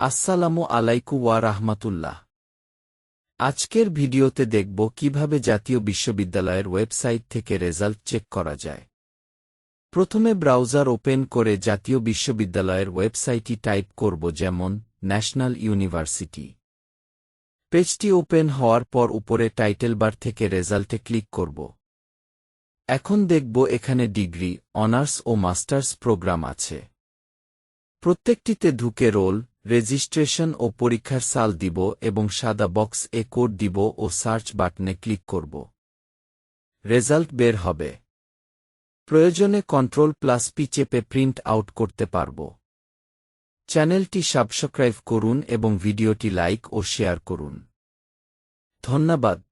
আসসালামু আলাইকু ওয়া রাহমাতুল্লাহ। আজকের ভিডিওতে দেখব কীভাবে জাতীয় বিশ্ববিদ্যালয়ের ওয়েবসাইট থেকে রেজাল্ট চেক করা যায়। প্রথমে ব্রাউজার ওপেন করে জাতীয় বিশ্ববিদ্যালয়ের ওয়েবসাইটটি টাইপ করব যেমন, ন্যাশনাল ইউনিভার্সিটি। পেজটি ওপেন হওয়ার পর উপরে টাইটেল বার থেকে রেজাল্টে ক্লিক করব। এখন দেখব এখানে ডিগ্রি, অনার্স ও মাস্টার্স প্রোগ্রাম আছে। প্রত্যেকটিতে ঢুকে রোল রেজিস্ট্রেশন ও পরীক্ষার সাল দিব এবং সাদা বক্স এ কোড দিব ও সার্চ বাটনে ক্লিক করব। রেজাল্ট বের হবে। প্রয়োজনে কন্ট্রোল প্লাস পি চেপে প্রিন্ট আউট করতে পারব। চ্যানেলটি সাবস্ক্রাইব করুন এবং ভিডিওটি লাইক ও শেয়ার করুন। ধন্যবাদ।